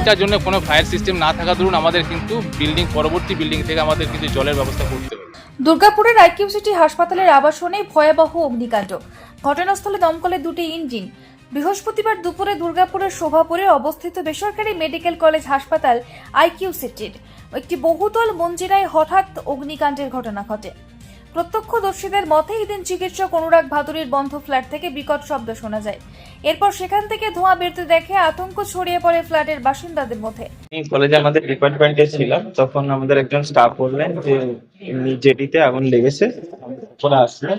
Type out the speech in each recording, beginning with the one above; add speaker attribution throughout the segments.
Speaker 1: এটার জন্য কোনো ফায়ার সিস্টেম না থাকা দরুন আমাদের কিন্তু বিল্ডিং পরবর্তী বিল্ডিং থেকে আমাদের কিন্তু জলের ব্যবস্থা করতে হবে।
Speaker 2: দুর্গাপুরের আইকিউ সিটি হাসপাতালের আবাসনে ভয়াবহ অগ্নিকাণ্ড। ঘটনাস্থলে দমকলের দুটি ইঞ্জিন। বৃহস্পতিবার দুপুরে দুর্গাপুরের শোভাপুরে অবস্থিত বেসরকারি মেডিকেল কলেজ হাসপাতাল আইকিউ সিটির একটি বহুতল মঞ্জিরায় হঠাৎ অগ্নিকাণ্ডের ঘটনা ঘটে। প্রত্যক্ষদর্শীদের মতে এদিন চিকিৎসক অনুরাগ ভাদুরীর বন্ধ ফ্ল্যাট থেকে বিকট শব্দ শোনা যায়। এরপর সেখান থেকে ধোঁয়া বেরতে দেখে আতঙ্ক ছড়িয়ে পড়ে ফ্ল্যাটের বাসিন্দাদের মধ্যে।
Speaker 3: আমি কলেজে আমাদের ডিপার্টমেন্টে ছিলাম তখন আমাদের একজন স্টাফ বললেন যে এমনি জেডিতে আগুন লেগেছে। ওরা আসলেন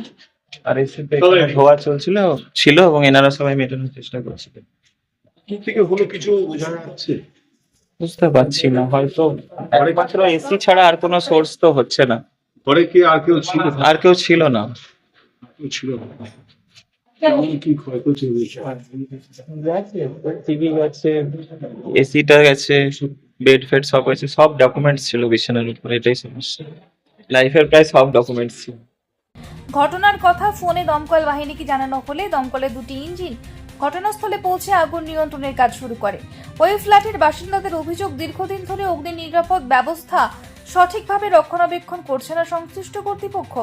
Speaker 3: আর এসিতে ধোয়া চলছিল ছিল এবং এনারা সবাই মেটানোর চেষ্টা করছিলেন।
Speaker 4: কি থেকে হলো কিছু বোঝা যাচ্ছে
Speaker 3: বুঝতে পারছি না হয়তো একমাত্র এসি ছাড়া আর কোনো সোর্স তো হচ্ছে না।
Speaker 4: পরে কি আর কেউ ছিল?
Speaker 3: আর কেউ ছিল না।
Speaker 4: ছিল কি ক্ষয়ক্ষতি হয়েছে
Speaker 3: টিভি গেছে এসিটা গেছে বেড ফেড সব গেছে সব ডকুমেন্টস ছিল বিছানার উপরে এটাই সমস্যা। লাইফের প্রায় সব ডকুমেন্টস ছিল।
Speaker 2: ঘটনার কথা ফোনে দমকল বাহিনীকে জানানো হলে দমকলের দুটি ইঞ্জিন ঘটনাস্থলে পৌঁছে আগুন নিয়ন্ত্রণের কাজ শুরু করে। ওই ফ্ল্যাটের বাসিন্দাদের অভিযোগ দীর্ঘদিন ধরে অগ্নি নিরাপদ ব্যবস্থা সঠিকভাবে রক্ষণাবেক্ষণ করছে না সংশ্লিষ্ট কর্তৃপক্ষ।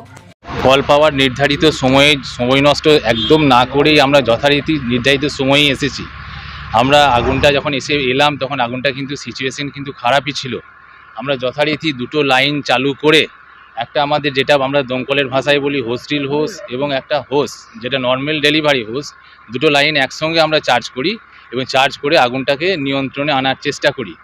Speaker 1: কল পাওয়ার নির্ধারিত সময়ে সময় নষ্ট একদম না করেই আমরা যথারীতি নির্ধারিত সময়েই এসেছি। আমরা আগুনটা যখন এসে এলাম, তখন আগুনটা কিন্তু সিচুয়েশন কিন্তু খারাপই ছিল। আমরা যথারীতি দুটো লাইন চালু করে একটা আমাদের যেটা আমরা দমকলের ভাষায় বলি হোস্টিল হোস এবং একটা হোস যেটা নর্মাল ডেলিভারি হোস দুটো লাইন একসঙ্গে আমরা চার্জ করি এবং চার্জ করে আগুনটাকে নিয়ন্ত্রণে আনার চেষ্টা করি।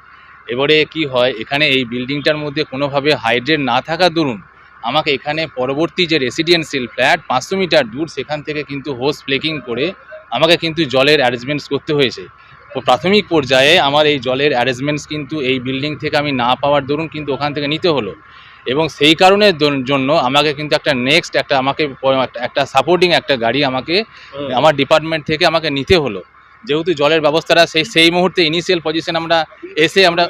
Speaker 1: এবারে কি হয় এখানে এই বিল্ডিংটার মধ্যে কোনোভাবে হাইড্রেট না থাকা দরুন আমাকে এখানে পরবর্তী যে রেসিডেন্সিয়াল ফ্ল্যাট পাঁচশো মিটার দূর সেখান থেকে কিন্তু হোস প্লেকিং করে আমাকে কিন্তু জলের অ্যারেঞ্জমেন্টস করতে হয়েছে। তো প্রাথমিক পর্যায়ে আমার এই জলের অ্যারেঞ্জমেন্টস কিন্তু এই বিল্ডিং থেকে আমি না পাওয়ার দরুন কিন্তু ওখান থেকে নিতে হলো। এবং সেই কারণের জন্য আমাকে কিন্তু একটা নেক্সট একটা আমাকে একটা সাপোর্টিং একটা গাড়ি আমাকে আমার ডিপার্টমেন্ট থেকে আমাকে নিতে হলো। যেহেতু জলের ব্যবস্থাটা সেই সেই মুহূর্তে ইনিশিয়াল পজিশন আমরা এসে আমরা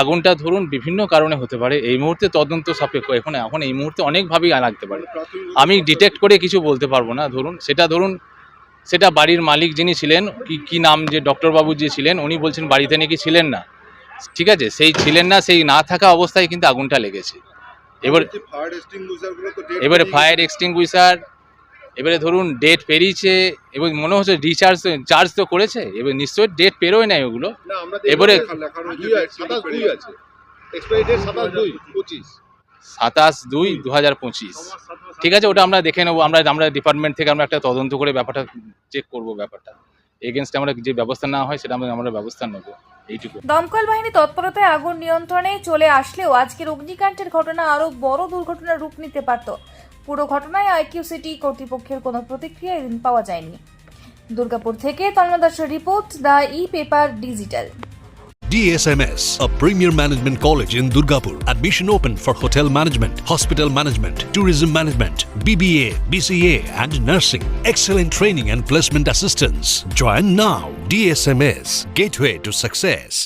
Speaker 1: আগুনটা ধরুন বিভিন্ন কারণে হতে পারে এই মুহূর্তে তদন্ত সাপেক্ষ। এখন এখন এই মুহূর্তে অনেকভাবেই লাগতে পারে। আমি ডিটেক্ট করে কিছু বলতে পারব না ধরুন সেটা ধরুন সেটা বাড়ির মালিক যিনি ছিলেন কি কি নাম যে ডক্টরবাবু যে ছিলেন উনি বলছেন বাড়িতে নাকি ছিলেন না। ঠিক আছে সেই ছিলেন না সেই না থাকা অবস্থায় কিন্তু আগুনটা লেগেছে। এবার এবারে ফায়ার এক্সটিংগুইশার এবারে ধরুন ডেট পেরিয়েছে এবং মনে হচ্ছে রিচার্জ চার্জ তো করেছে এবার নিশ্চয়ই ডেট পেরোয় নাই ওগুলো। এবারে- সাতাশ দুই দু হাজার পঁচিশ। ঠিক আছে ওটা আমরা দেখে নেব। আমরা আমরা ডিপার্টমেন্ট থেকে আমরা একটা তদন্ত করে ব্যাপারটা চেক করব ব্যাপারটা। এগেনস্টে আমরা যে ব্যবস্থা নেওয়া হয় সেটা আমরা আমরা ব্যবস্থা নেব। এইটুকু।
Speaker 2: দমকল বাহিনী তৎপরতায় আগুন নিয়ন্ত্রণে চলে আসলেও আজকের অগ্নিকাণ্ডের ঘটনা আরও বড় দুর্ঘটনার রূপ নিতে পারত। পুরো ঘটনায় আইকিউ সিটি কর্তৃপক্ষের কোনো প্রতিক্রিয়া এদিন পাওয়া যায়নি দুর্গাপুর থেকে তন্ময় দাসের report the E paper digital
Speaker 5: DSMS, a premier management college in Durgapur. Admission open for hotel management, hospital management, tourism management, BBA, BCA, and nursing. Excellent training and placement assistance. Join now. DSMS, gateway to success.